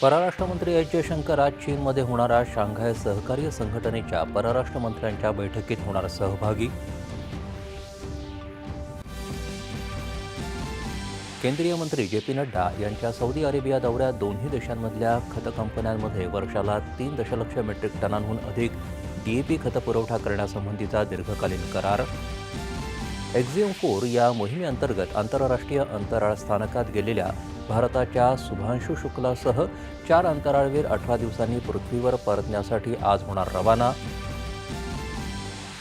परराष्ट्र मंत्री एस जयशंकर आज चीनमध्ये होणाऱ्या शांघाय सहकार्य संघटनेच्या परराष्ट्र मंत्र्यांच्या बैठकीत होणार सहभागी. केंद्रीय मंत्री जे पी नड्डा यांच्या सौदी अरेबिया दौऱ्यात दोन्ही देशांमधल्या खत कंपन्यांमध्ये वर्षाला तीन दशलक्ष मेट्रिक टनांहून अधिक डीएपी खत पुरवठा करण्यासंबंधीचा दीर्घकालीन करार. एक्झिओम फोर या मोहिमेअंतर्गत आंतरराष्ट्रीय अंतराळ स्थानकात गेलेल्या भारताच्या शुभांशू शुक्लासह चार अंतराळवीर अठरा दिवसांनी पृथ्वीवर परतण्यासाठी आज होणार रवाना.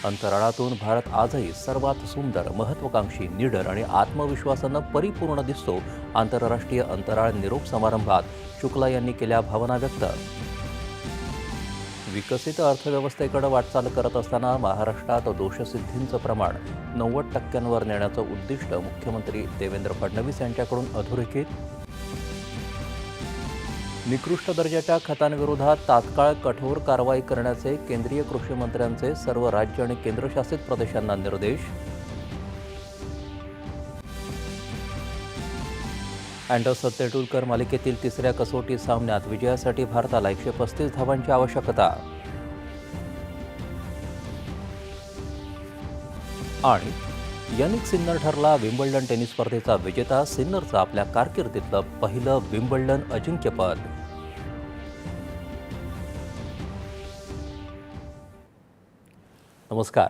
अंतराळातून भारत आजही सर्वात सुंदर महत्वाकांक्षी निडर आणि आत्मविश्वासानं परिपूर्ण दिसतो आंतरराष्ट्रीय अंतराळ निरोप समारंभात शुक्ला यांनी केल्या भावना व्यक्त. विकसित अर्थव्यवस्थेकडे वाटचाल करत असताना महाराष्ट्रात दोषसिद्धींचं प्रमाण नव्वद टक्क्यांवर नेण्याचं उद्दिष्ट मुख्यमंत्री देवेंद्र फडणवीस यांच्याकडून अधोरेखित. निकृष्ट दर्जाच्या खतांविरोधात तात्काळ कठोर कारवाई करण्याचे केंद्रीय कृषी मंत्र्यांचे सर्व राज्य आणि केंद्रशासित प्रदेशांना निर्देश. अँडरसन तेंडुलकर मालिकेतील तिसऱ्या कसोटी सामन्यात विजयासाठी भारताला एकशे पस्तीस धावांची आवश्यकता. आणि यनिक सिन्नर ठरला विम्बल्डन टेनिस स्पर्धेचा विजेता. सिन्नरचं आपल्या कारकिर्दीतलं पहिलं विम्बल्डन अजिंक्यपद. नमस्कार.